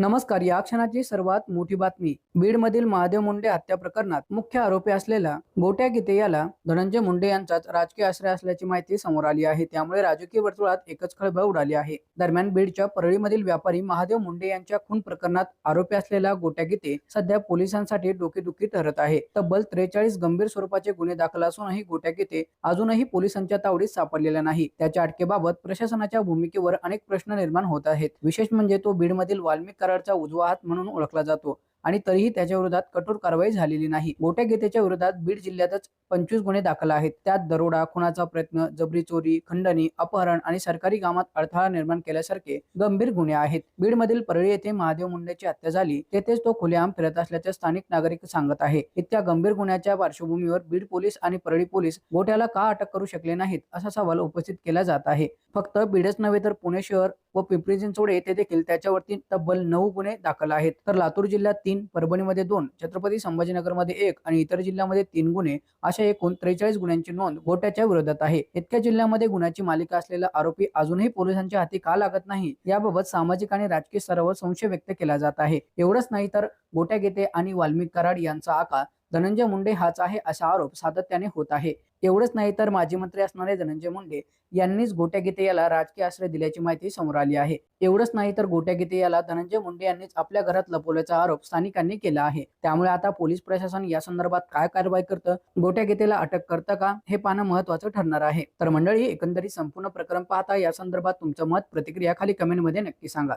नमस्कार या क्षणाची सर्वात मोठी बातमी. बीडमधील महादेव मुंडे हत्या प्रकरणात मुख्य आरोपी असलेला गोट्या गीते याला धनंजय मुंडे यांचाच राजकीय आश्रय असल्याची माहिती समोर आली आहे. त्यामुळे राजकीय वर्तुळात एकच खळबळ उडाली आहे. दरम्यान बीडच्या परळीमधील व्यापारी महादेव मुंडे यांच्या खून प्रकरणात आरोपी असलेला गोट्या गीते सध्या पोलिसांसाठी डोकेदुखी ठरत आहे. तब्बल त्रेचाळीस गंभीर स्वरूपाचे गुन्हे दाखल असूनही गोट्या गीते अजूनही पोलिसांच्या तावडीत सापडलेला नाही. त्याच्या अटकेबाबत प्रशासनाच्या भूमिकेवर अनेक प्रश्न निर्माण होत आहेत. विशेष म्हणजे तो बीडमधील वाल्मिक कराडचा उजवा हात म्हणून ओळखला जातो आणि तरीही त्याच्या विरोधात कठोर कारवाई झालेली नाही. गोट्या गीतेच्या विरोधात बीड जिल्ह्यातच पंचवीस गुन्हे दाखल आहेत. त्यात दरोडा खुनाचा प्रयत्न जबरी चोरी खंडणी अपहरण आणि सरकारी कामात अडथळा निर्माण केल्यासारखे गंभीर गुन्हे आहेत. बीडमधील परळी येथे महादेव मुंडेची हत्या झाली. तेथेच तो खुलेआम फिरत असल्याचे स्थानिक नागरिक सांगत आहे. इतक्या गंभीर गुन्ह्याच्या पार्श्वभूमीवर बीड पोलीस आणि परळी पोलीस गोट्याला का अटक करू शकले नाहीत असा सवाल उपस्थित केला जात आहे. फक्त बीडच नव्हे तर पुणे शहर व पिंपरी चिंचवड येथे देखील त्याच्यावरती तब्बल नऊ गुन्हे दाखल आहेत. तर लातूर जिल्ह्यात तीन परभणीमध्ये दोन छत्रपती संभाजीनगरमध्ये एक आणि इतर जिल्ह्यामध्ये तीन गुन्हे अशा एकूण त्रेचाळीस गुन्ह्यांची नोंद गोट्याच्या विरोधात आहे. इतक्या जिल्ह्यामध्ये गुन्ह्याची मालिका असलेला आरोपी अजूनही पोलिसांच्या हाती का लागत नाही याबाबत सामाजिक आणि राजकीय स्तरावर संशय व्यक्त केला जात आहे. एवढंच नाही तर गोट्या गेते आणि वाल्मिक कराड यांचा आका धनंजय मुंडे हाच आहे असा आरोप सातत्याने होत आहे. एवढंच नाही तर माजी मंत्री असणारे धनंजय मुंडे यांनीच गोट्या गीते याला राजकीय आश्रय दिल्याची माहिती समोर आली आहे. एवढंच नाही तर गोट्या गीते याला धनंजय मुंडे यांनीच आपल्या घरात लपवल्याचा आरोप स्थानिकांनी केला आहे. त्यामुळे आता पोलीस प्रशासन या संदर्भात काय कारवाई करतं? गोट्या गीतेला अटक करतं का? हे पाहणं महत्वाचं ठरणार आहे. तर मंडळी एकंदरीत संपूर्ण प्रकरण पाहता या संदर्भात तुमचं मत प्रतिक्रिया खाली कमेंटमध्ये नक्की सांगा.